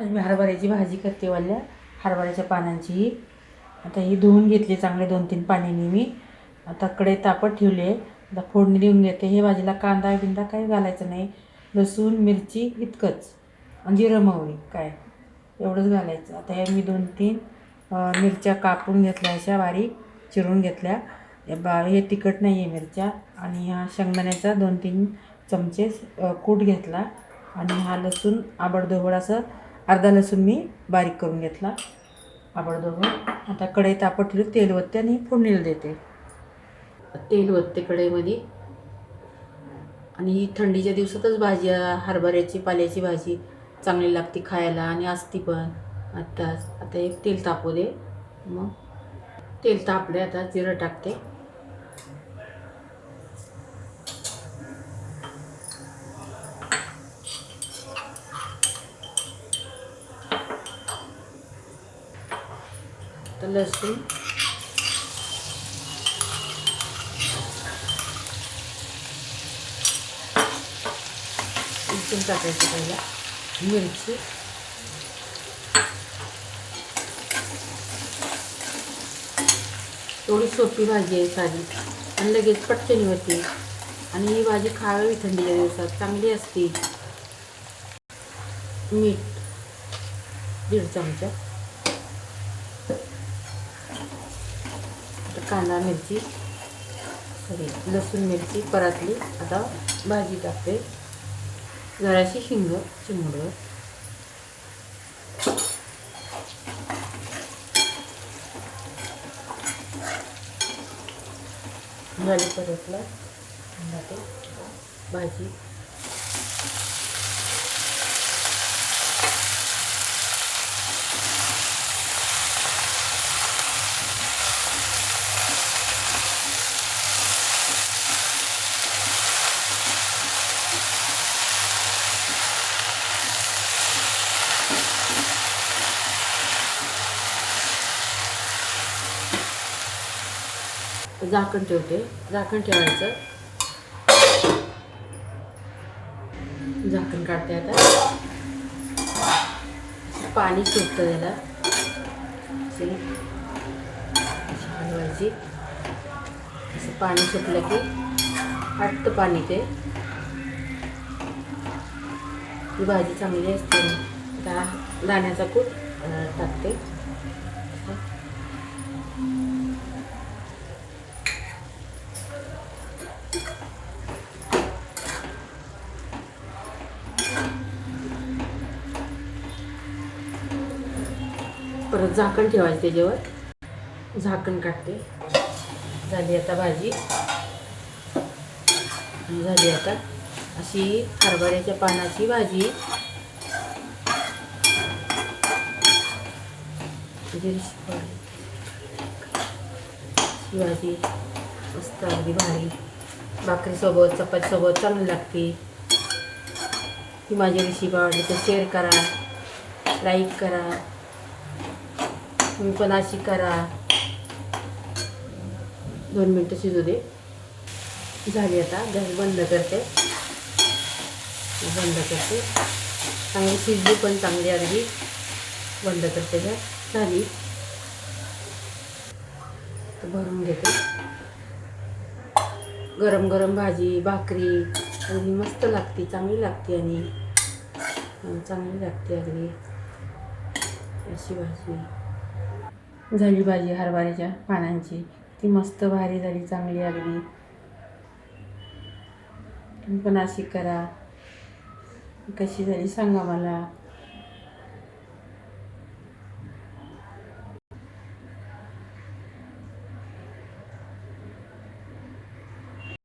आज मी हरभऱ्याची भाजी करते वाल्या हरभऱ्याच्या पानांची. आता ही धुवून घेतली चांगले दोन तीन पाण्याने मी. आता कडे तापत ठेवले. आहे आता फोडणी देऊन घेते. हे भाजीला कांदा बिंदा काही घालायचं नाही. लसूण मिरची इतकंच. आणि जिरं मोहरी काय? एवढंच घालायचं. आता हे मी दोन तीन मिरच्या कापून घेतल्या अशा बारीक चिरून घेतल्या. बा हे तिखट नाही आहे मिरच्या. आणि ह्या शेंगदाण्याचा दोन तीन चमचे कूट घेतला. आणि हा लसूण आबडधोबड असं अर्धा लसूण मी बारीक करून घेतला. आबडधोबड आता कढई तापत ठेवली तेल वत्ते आणि फोडणीला देते. तेल वत्ते कढईमध्ये. आणि ही थंडीच्या दिवसातच भाजी हरभऱ्याची पाल्याची भाजी चांगली लागते खायला आणि असती पण. आत्ताच आता एक तेल तापू दे. मग तेल तापले आता जिरं टाकते. लसूण. लसूण टाकायचं पहिला. मिरची. थोडी सोपी भाजी आहे साधी आणि लगेच पटकन होती. आणि ही भाजी खावी थंडीच्या दिवसात. चांगली असते. मीठ. दीड चमचा. कांदा मिरची सॉरी लसूण मिरची परातली. आता भाजी टाकते. जराशी शिंग चिमडं. झाली परतला. ते भाजी. झाकण ठेवते. झाकण ठेवायचं. झाकण काढते आता. पाणी सुटतं त्याला. हलवायची असं पाणी सुटलं की आटतं पाणी ते. ही भाजी चांगली असते. त्या दाण्याचा कूट टाकते. परत झाकण ठेवायचं त्याच्यावर. झाकण काढते. झाली आता भाजी. झाली आता अशी हरभऱ्याच्या पानाची भाजी. म्हणजे भाजी मस्त अगदी भारी. भाकरीसोबत चपातीसोबत चांगली लागते. ही माझी रेसिपी आवडली तर शेअर करा लाईक करा. तुम्ही पण अशी करा. दोन मिनटं शिजू दे. झाली आता गॅस बंद करते. बंद करते. चांगली शिजली पण चांगली अगदी. बंद करते गॅस. झाली. तर भरून घेते. गरम गरम भाजी भाकरी. आणि मस्त लागते चांगली लागते आणि चांगली लागते अगदी. अशी भाजी. झाली भाजी हरभऱ्याच्या पानांची. ती मस्त भारी झाली चांगली अगदी तुम्ही पण अशी करा. कशी झाली सांगा मला.